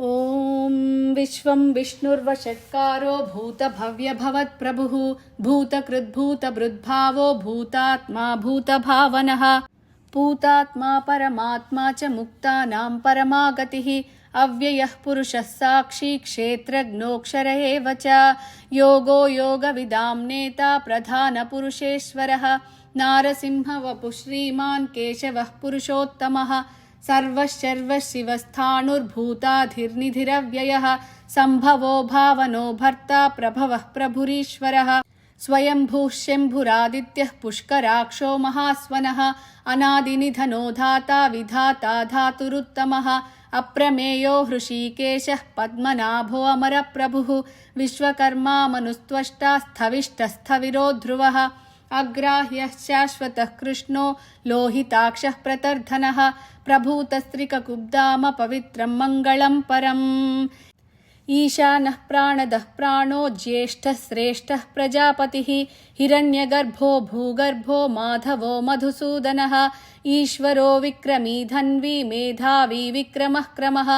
ॐ विश्वं विष्णुर्वषट्कारो भूतभव्यभवत्प्रभुः भूतकृद्भूतभृद्भावो भूतात्मा भूतभावनः। पूतात्मा परमात्मा च मुक्तानां परमागतिः अव्ययः पुरुषः साक्षी क्षेत्रज्ञोऽक्षर एव च। योगो योगविदां नेता प्रधानपुरुषेश्वरः नारसिंहवपुः श्रीमान् केशवः पुरुषोत्तमः सर्वशर्वशिवस्थाणुर्भूताधिर्निधिरव्ययः सम्भवो भावनो भर्ता प्रभवः प्रभुरीश्वरः। स्वयंभूः शम्भुरादित्यः पुष्कराक्षो महास्वनः अनादिनिधनो धाता विधाता धातुरुत्तमः अप्रमेयो हृषीकेशः पद्मनाभो अमरप्रभुः विश्वकर्मा मनुस्त्वष्टा स्थविष्टस्थविरो ध्रुवः अग्राह्यः शाश्वतः कृष्णो लोहिताक्षः प्रतर्धनः प्रभूतस्त्रिककुब्दाम पवित्रं मङ्गलं परम् ईशानः प्राणदः प्राणो ज्येष्ठः श्रेष्ठः प्रजापतिः हिरण्यगर्भो भूगर्भो माधवो मधुसूदनः ईश्वरो विक्रमी धन्वी मेधावी विक्रमः क्रमः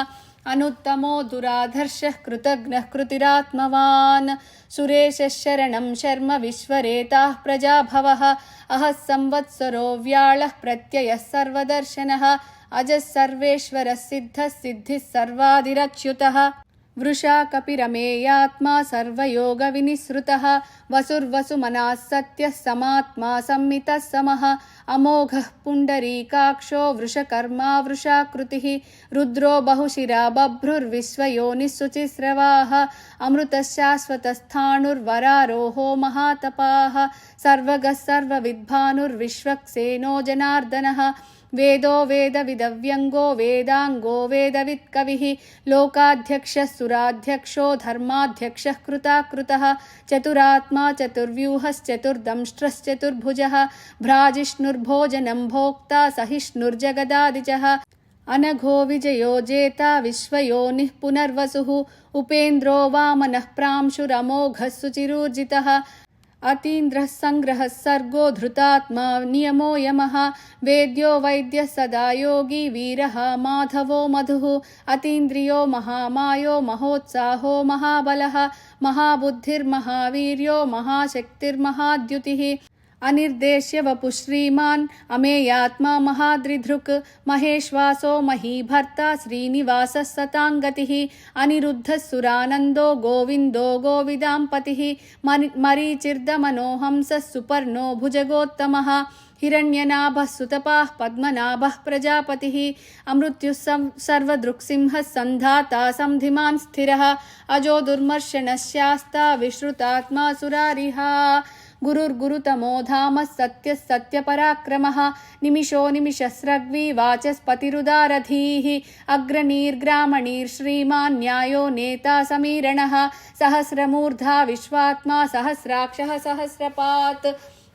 अनुत्तमो दुराधर्षः कृतघ्नः कृतिरात्मवान्। सुरेशः शरणं शर्म विश्वरेताः प्रजाभवः। अहः संवत्सरो व्याळः प्रत्ययः सर्वदर्शनः। अजः सर्वेश्वरः सिद्धः सिद्धिः सर्वादिरच्युतः। वृषा कपिरमेयात्मा सर्वयोगविनिसृतः, वसुर्वसुमनाः सत्यः समात्मा संमितः समः, अमोघः पुण्डरीकाक्षो वृषकर्मा वृषाकृतिः, रुद्रो बहुशिरा बभ्रुर्विश्वयोनिः शुचिस्रवाः अमृतः शाश्वतस्थाणुर्वरारोहो महातपाः, सर्वगः सर्वविद्भानुर्विश्वक्सेनो जनार्दनः वेदो वेदविदव्यङ्गो वेदाङ्गो वेदवित्कविः लोकाध्यक्षः सुराध्यक्षो धर्माध्यक्षः कृताकृतः, चतुरात्मा चतुर्व्यूहश्चतुर्दंष्ट्रश्चतुर्भुजः भ्राजिष्णुर्भोजनं भोक्ता सहिष्णुर्जगदादिजः, अनघो विजयो जेता विश्वयोनिः पुनर्वसुः उपेन्द्रो वामनः प्रांशुरमोघः सुचिरूर्जितः। अतीन्द्रः सङ्ग्रहः सर्गो धृतात्मा नियमो यमः, वेद्यो वैद्यः सदा योगी वीरः, माधवो मधुः, अतीन्द्रियो महामायो महोत्साहो महाबलः, महाबुद्धिर्महावीर्यो महाशक्तिर्महाद्युतिः। अनिर्देश्य वपुः श्रीमान्। अमेयात्मा महाद्रिधृक् महेश्वासो महीभर्ता श्रीनिवासः सताङ्गतिः अनिरुद्धः सुरानन्दो गोविन्दो गोविदाम्पतिः। मरि मरीचिर्दमनोहंसः सुपर्णो भुजगोत्तमः। हिरण्यनाभः सुतपाः पद्मनाभः प्रजापतिः। अमृत्युः सर्वदृक्सिंहः सन्धाता सन्धिमान् स्थिरः। अजो दुर्मर्शनः शास्ता विश्रुतात्मा सुरारिहा। गुरुर्गुरुतमो धामः सत्यः सत्यपराक्रमः निमिषो निमिषस्रग्वी वाचस्पतिरुदारधीः। अग्रनीर्ग्रामणीर्श्रीमान् न्यायो नेता समीरणः सहस्रमूर्धा विश्वात्मा सहस्राक्षः सहस्रपात्।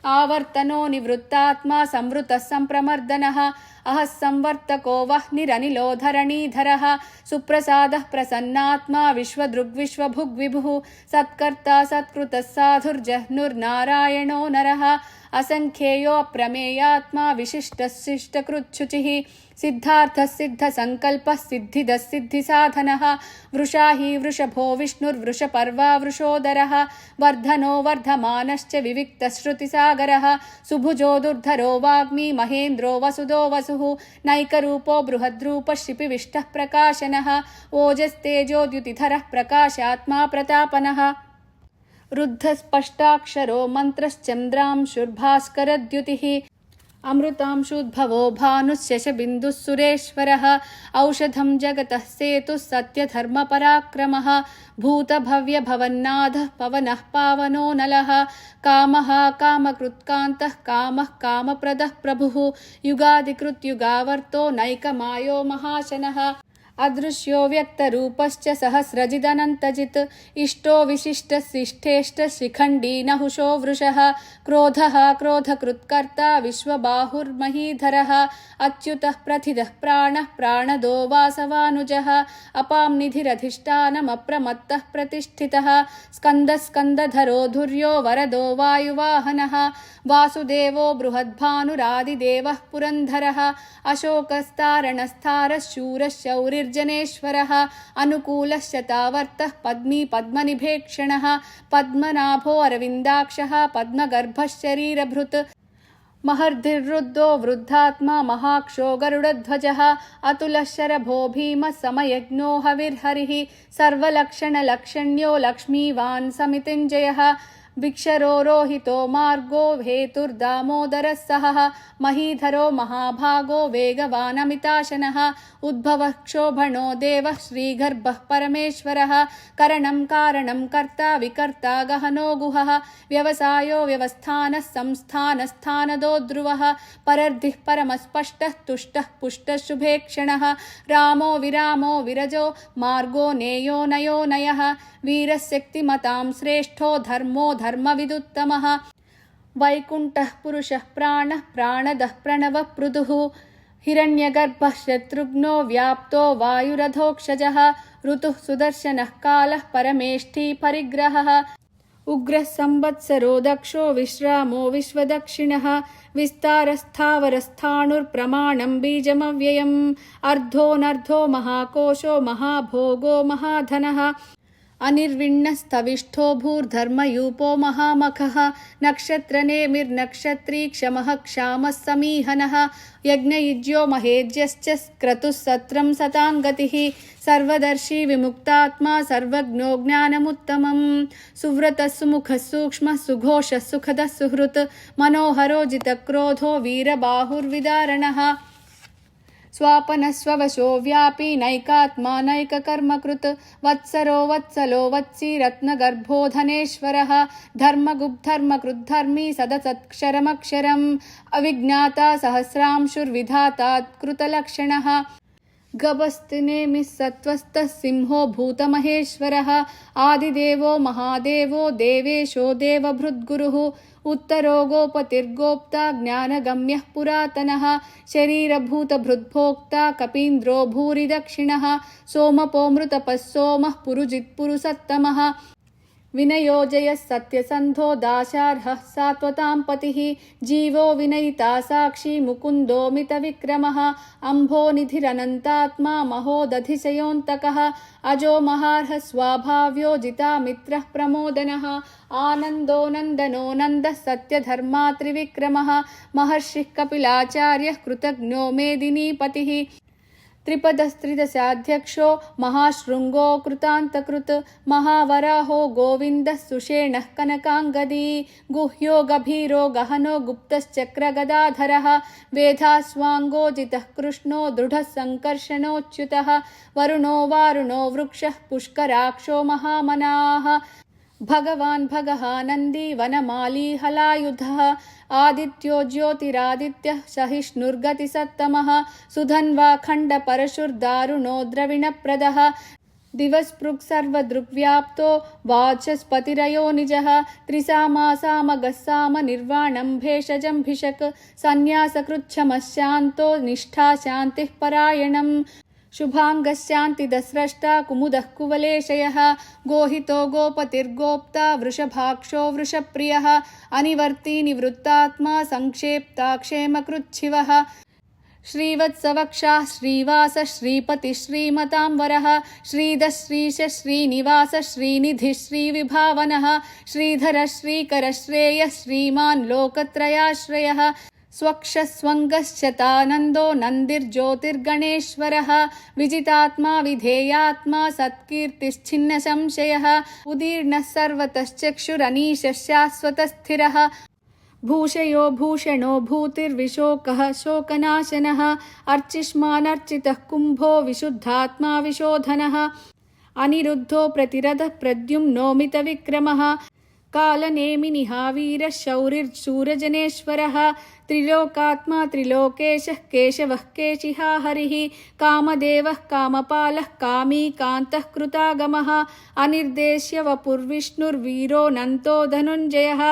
आवर्तनो निवृत्तात्मा संवृतः सम्प्रमर्दनः अहः संवर्तको वह्निरनिलो धरणीधरः सुप्रसादः प्रसन्नात्मा, विश्वदृग्विश्वभुग्विभुः। सत्कर्ता, सत्कृतः साधुर्जह्नुर्नारायणो नरः। असङ्ख्येयोऽप्रमेयात्मा विशिष्टशिष्टकृच्छुचिः सिद्धार्थः सिद्धसङ्कल्पः सिद्धिदः, सिद्धिसाधनः। वृषा हि वृषभो, विष्णुर्वृषपर्वा, वृषोदरः। वर्धनो, वर्धमानश्च विविक्तश्रुतिसागरः सुभुजो, दुर्धरो, वाग्मी, महेन्द्रो वसुदो वसुः नैकरूपो बृहद्रूपः शिपिविष्ट प्रकाशनः ओजस्तेजोद्युतिधरः प्रकाशात्मा प्रतापनः। रुद्धस्पष्टाक्षरो मन्त्रश्चन्द्रांशुर्भास्करद्युतिः अमृतांशुद्भवो भानुशशबिन्दुः सुरेश्वरः औषधं जगतः सेतुः सत्यधर्मपराक्रमः। भूतभव्यभवन्नाथः पवनः पावनो नलः। कामः कामकृत्कान्तः कामः कामप्रदः प्रभुः। युगादिकृत्युगावर्तो नैकमायो महाशनः। अदृश्यो व्यक्तरूपश्च सहस्रजिदनन्तजित्, इष्टो विशिष्टशिष्ठेष्ट शिखण्डी नहुषो वृषः, क्रोधः क्रोधकृत्कर्ता विश्वबाहुर्महीधरः, अच्युतः प्रथितः प्राणः प्राणदो वासवानुजः, अपां निधिरधिष्ठानमप्रमत्तः प्रतिष्ठितः स्कन्दः स्कन्दधरो धुर्यो वरदो वायुवाहनः, वासुदेवो बृहद्भानुरादिदेवः पुरन्धरः अशोकस्तारणस्तारः शूरः शौरिर् निर्जनेश्वरः अनुकूलश्च तावर्तः पद्मी पद्मनिभेक्षणः, पद्मनाभो अरविन्दाक्षः पद्मगर्भश्शरीरभृत् महर्धिर्वृद्धो वृद्धात्मा महाक्षो गरुडध्वजः, अतुलशरभो भीमः समयज्ञो हविर्हरिः, सर्वलक्षणलक्षण्यो लक्ष्मीवान् समितिञ्जयः विक्षरोरोहितो मार्गो हेतुर्दामोदरः सहः, महीधरो महाभागो वेगवानमिताशनः उद्भवः क्षोभणो देवः श्रीगर्भः परमेश्वरः, करणं कारणं कर्ता विकर्ता गहनो गुहः, व्यवसायो व्यवस्थानः संस्थानस्थानदो ध्रुवः, परर्धिः परमस्पष्टः तुष्टः पुष्टः शुभेक्षणः रामो विरामो विरजो मार्गो नेयो नयो नयः, वीरशक्तिमतां श्रेष्ठो धर्मो धर्मविदुत्तमः वैकुण्ठः पुरुषः प्राणः प्राणदः प्रणवः पृथुः हिरण्यगर्भः शत्रुघ्नो व्याप्तो वायुरथोक्षजः ऋतुः सुदर्शनः कालः परमेष्ठी परिग्रहः उग्रः संवत्सरो दक्षो विश्रामो विश्वदक्षिणः विस्तारस्थावरस्थाणुर्प्रमाणं बीजमव्ययम् अर्धोऽनर्धो महाकोशो महाभोगो महाधनः अनिर्विण्णस्तविष्ठो भूर्धर्मयूपो महामखः नक्षत्रनेमिर्नक्षत्री क्षमः समीहनः। यज्ञयुज्यो महेज्यश्च क्रतुः सत्रं सताङ्गतिः सर्वदर्शी विमुक्तात्मा सर्वज्ञो ज्ञानमुत्तमं सुव्रतः सुमुखः सूक्ष्मः सुघोषः सुखदः सुहृत्। मनोहरो जितक्रोधो वीरबाहुर्विदारणः। स्वापनस्ववशो व्यापी नैकात्मा नैककर्मकृत्। वत्सरो वत्सलो वत्सी रत्नगर्भो धनेश्वरः धर्मगुब्धर्मकृद्धर्मी सदसत्क्षरमक्षरम्। अविज्ञाता सहस्रांशुर्विधाता कृतलक्षणः। गभस्तिनेमिः सत्त्वस्तः सिंहो भूतमहेश्वरः। आदिदेवो महादेवो देवेशो देवभृद्गुरुः। उत्तरो गोपतिर्गोप्ता ज्ञानगम्यः पुरातनः शरीरभूतभृद्भोक्ता कपीन्द्रो भूरि दक्षिणः सोमपोमृतपः सोमः पुरुजित्पुरुसत्तमः विनयोजयः सत्यसन्धो दाशार्हः सात्वतां पतिः, जीवो विनयिता साक्षी मुकुन्दो मितविक्रमः अम्भोनिधिरनन्तात्मा महोदधिशयोऽन्तकः, अजो महार्हः स्वाभाव्यो जितामित्रः प्रमोदनः, आनन्दो नन्दनो नन्दः सत्यधर्मा त्रिविक्रमः, महर्षिः कपिलाचार्यः कृतज्ञो मेदिनीपतिः। त्रिपदस्त्रिदशाध्यक्षो महाशृङ्गो कृतान्तकृत् महावराहो गोविन्दः सुषेणः कनकाङ्गदी गुह्यो गभीरो गहनो गुप्तश्चक्रगदाधरः वेधास्वाङ्गो जितः कृष्णो दृढः सङ्कर्षणोच्युतः वरुणो वारुणो वृक्षः पुष्कराक्षो महामनाः भगवान् भगः नन्दी वनमाली हलायुधः आदित्यो ज्योतिरादित्यः सहिष्णुर्गतिसत्तमः सुधन्वा खण्डपरशुर्दारुणो द्रविणप्रदः दिवस्पृक् सर्वदृग्व्याप्तो वाचस्पतिरयो निजः त्रिसामासामगः साम निर्वाणं भेषजं भिषक् सन्न्यासकृच्छमः शान्तो निष्ठा शान्तिः परायणम् शुभाङ्गश्शान्तिदस्रष्टा कुमुदः कुवलेशयः, गोहितो गोपतिर्गोप्ता, वृषभाक्षो वृषप्रियः, अनिवर्ती निवृत्तात्मा सङ्क्षेप्ता क्षेमकृच्छिवः। श्रीवत्सवक्षाः श्रीवास श्रीपति श्रीमतां वरः श्रीधश्रीश श्रीनिवास श्रीनिधिः श्रीविभावनः, श्रीधर श्रीकर श्रेयः, श्रीमान् लोकत्रयाश्रयः। स्वक्षस्वङ्गश्चतानन्दो नन्दिर्ज्योतिर्गणेश्वरः, विजितात्मा, विधेयात्मा सत्कीर्तिश्छिन्नसंशयः उदीर्णः सर्वतश्चक्षुरनीशः, शाश्वतस्थिरः, भूषयो भूषणो भूतिर्विशोकः, शोकनाशनः, अर्चिष्मानर्चितः, कुम्भो विशुद्धात्मा विशोधनः, अनिरुद्धो प्रतिरथः प्रद्युम्नोमितविक्रमः कालनेमिनिहावीरः शौरिर्शूरजनेश्वरः त्रिलोकात्मा त्रिलोकेशः केशवः केशिहा हरिः कामदेवः कामपालः कामी कान्तः कृतागमः। अनिर्देश्य वपुर्विष्णुर्वीरो नन्तो धनुञ्जयः।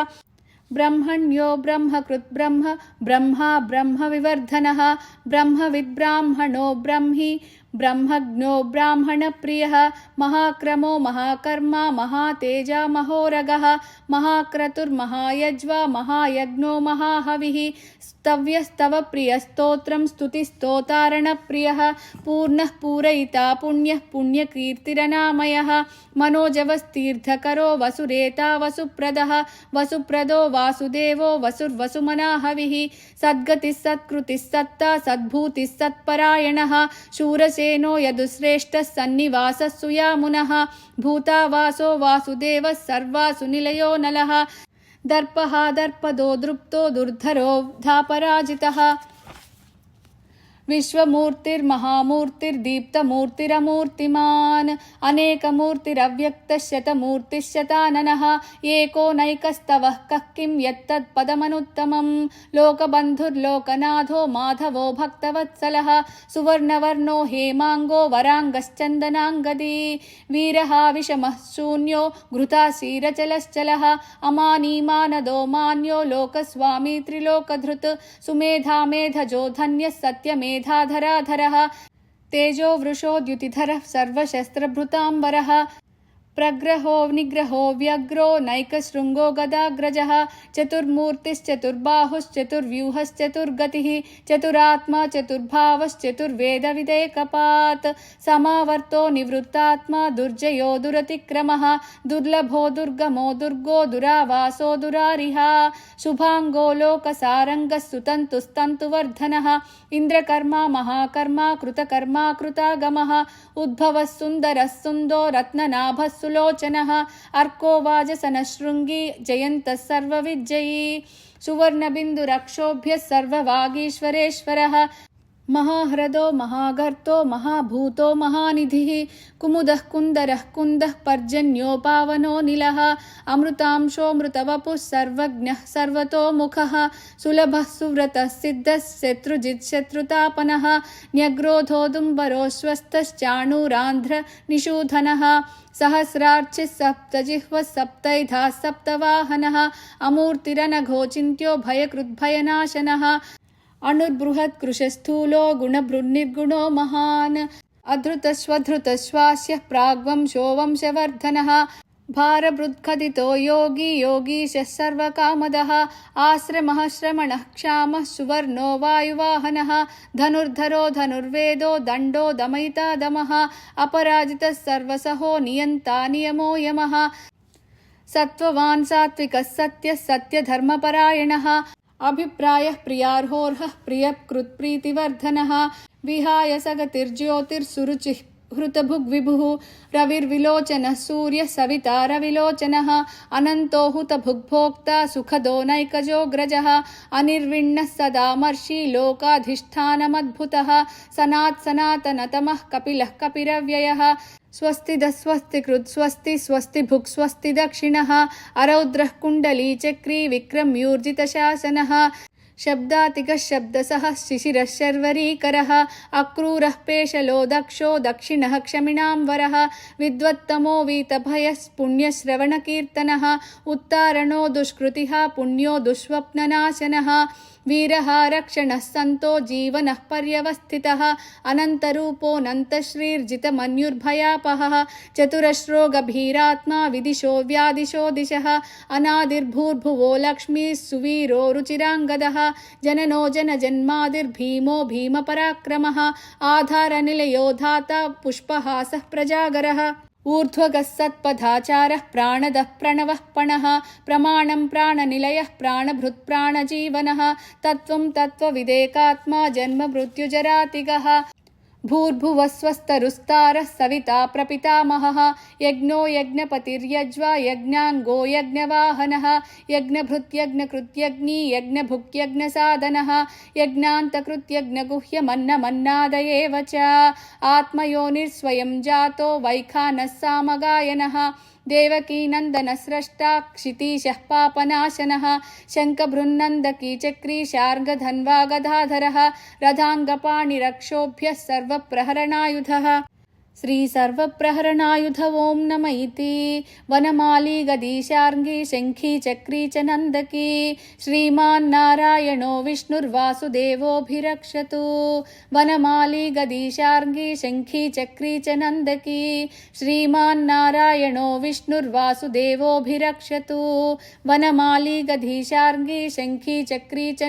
ब्रह्मण्यो ब्रह्मकृद्ब्रह्म ब्रह्मा ब्रह्मविवर्धनः। ब्रह्मविद्ब्राह्मणो ब्रह्मी। ब्रह्मज्ञो ब्राह्मणप्रियः, महाक्रमो महाकर्मा, महातेजा महोरगः, महाक्रतुर्महायज्वा, महायज्ञो महाहविः, स्तव्यस्तव प्रियस्तोत्रं स्तुतिस्तोतारणप्रियः, पूर्णः पूरयिता पुण्यः पुण्यकीर्तिरनामयः, मनोजवस्तीर्थकरो वसुरेता वसुप्रदः, वसुप्रदो वासुदेवो वसुर्वसुमनाहविः, सद्गतिः सत्कृतिः सत्ता सद्भूतिः सत्परायणः शूरसेनो यदुश्रेष्ठः सन्निवासः मुनः। भूतावासो वासुदेवः सर्वासु निलयो नलः। दर्पः दर्पदो दृप्तो दुर्धरो धापराजितः। विश्वमूर्तिर्महामूर्तिर्दीप्तमूर्तिरमूर्तिमान् अनेकमूर्तिरव्यक्तशतमूर्तिशताननः एको नैकस्तवः कः किं यत्तत्पदमनुत्तमं लोकबन्धुर्लोकनाथो माधवो भक्तवत्सलः, सुवर्णवर्णो हेमाङ्गो वराङ्गश्चन्दनाङ्गदी वीरः विषमः शून्यो घृताशीरचलश्चलः अमानीमानदो मान्यो लोकस्वामी त्रिलोकधृत्, सुमेधा मेधजो धन्यः सत्यमेधाधराधरः तेजो वृषो द्युतिधर सर्वशस्त्रभृताम्बरः। प्रग्रहो, निग्रहो, व्यग्रो, नैकशृङ्गो, गदाग्रजः, चतुर्मूर्तिश्चतुर्बाहुश्चतुर्व्यूहश्चतुर्गतिः, चतुरात्मा चतुर्भावश्चतुर्वेदविदेकपात् समावर्तो, निवृत्तात्मा, दुर्जयो, दुरतिक्रमः, दुर्लभो, दुर्गमो, दुर्गो, दुरावासो, दुरारिहा, शुभाङ्गो लोकसारङ्गः सुतन्तुस्तन्तुवर्धनः इन्द्रकर्मा, महाकर्मा, कृतकर्मा, कृतागमः, उद्भवः, सुन्दरः, सुन्दो, रत्ननाभः सुलोचनः अर्को वाजसनशृङ्गी जयन्तः सर्वविजयी सुवर्णबिन्दुरक्षोभ्यः सर्ववागीश्वरेश्वरः महाह्रदो, महागर्तो, महाभूतो, महानिधिः, कुमुदः कुन्दरः, कुन्दः पर्जन्यो पावनो निलः अमृतांशोऽमृतवपुः सर्वज्ञः सर्वतोमुखः सुलभः, सुव्रतः, सिद्धः, शत्रुजित्, शत्रुतापनः न्यग्रोधोदुम्बरोऽश्वस्तश्चाणूरान्ध्रनिषूधनः सहस्रार्चिः, सप्तजिह्वः, सप्तैधा, सप्तवाहनः, अमूर्तिरनघोचिन्त्यो, भयकृद्भयनाशनः अणुर्बृहत्कृशस्थूलो गुणभृन्निर्गुणो महान् अधृतस्वधृतश्वास्यः प्राग्वंशो वंशवर्धनः भारभृत्खदितो योगी योगीशः सर्वकामदः आश्रमः श्रमणः क्षामः सुवर्णो वायुवाहनः धनुर्धरो धनुर्वेदो दण्डो दमयिता दमः अपराजितः सर्वसहो नियन्ता नियमो यमः सत्त्ववान् सात्विकः सत्यः सत्यधर्मपरायणः अभिप्रायः प्रियार्होर्हः प्रियकृत्प्रीतिवर्धनः विहाय सगतिर्ज्योतिर्सुरुचिः। हृतभुग्विभुः। रविर्विलोचनः सूर्यः सविता रविलोचनः। अनन्तो हुतभुग्भोक्ता सुखदो नैकजोऽग्रजः अनिर्विण्णः सदामर्षि लोकाधिष्ठानमद्भुतः। सनात् सनातनतमः कपिलः कपिरव्ययः। स्वस्तिदः स्वस्तिकृत् स्वस्ति स्वस्ति भुक् स्वस्ति दक्षिणः अरौद्रः कुण्डली चक्री विक्रम्यूर्जितशासनः शब्दातिकः शब्दसः शिशिरः शर्वरीकरः अक्रूरः पेशलो दक्षो दक्षिणः क्षमिणां वरः विद्वत्तमो वीतभयः पुण्यश्रवणकीर्तनः उत्तारणो दुष्कृतिः पुण्यो दुःस्वप्ननाशनः वीरः रक्षणः सन्तो जीवनः पर्यवस्थितः अनन्तरूपोऽनन्तश्रीर्जितमन्युर्भयापहः चतुरश्रो गभीरात्मा विदिशो व्यादिशो दिशः, अनादिर्भूर्भुवो लक्ष्मीः सुवीरो रुचिराङ्गदः, जननो जनजन्मादिर्भीमो भीमपराक्रमः, आधारनिलयो धाता पुष्पहासः प्रजागरः। ऊर्ध्वगः सत्पथाचारः प्राणदः प्रणवः पणः प्रमाणं प्राणनिलयः प्राणभृत्प्राणजीवनः तत्त्वं तत्त्वविदेकात्मा जन्ममृत्युजरातिगः स्वस्तरुस्तारः सविता प्रपितामहः यज्ञो यज्ञपतिर्यज्वा यज्ञाङ्गो यज्ञवाहनः यज्ञभृत्यज्ञकृत्यग्नी यज्ञभुक्यज्ञसाधनः यज्ञान्तकृत्यज्ञगुह्यमन्नमन्नाद एव च। आत्मयोनिर्स्वयं जातो वैखानः सामगायनः देवकीनन्दनस्रष्टा क्षितीशः पापनाशनः शङ्खभृन्नन्दकी चक्री शार्ङ्गधन्वा गदाधरः रथाङ्गपाणिरक्षोभ्यः सर्वप्रहरणायुधः। శ్రీ సర్వప్రహరణాయుధ ఓం నమ ఇతి వనమాలి గదీశార్ంగి శంఖీ చక్రీ చ నందకి శ్రీమాన్ నారాయణో విష్ణుర్వాసుదేవోభిరక్షతు వనమాలి గదీశార్ంగి శంఖీ చక్రీ చ నందకి శ్రీమాన్ నారాయణో విష్ణుర్వాసుదేవోభిరక్షతు వనమాలి గదీశార్ంగి శంఖీ చక్రీ చ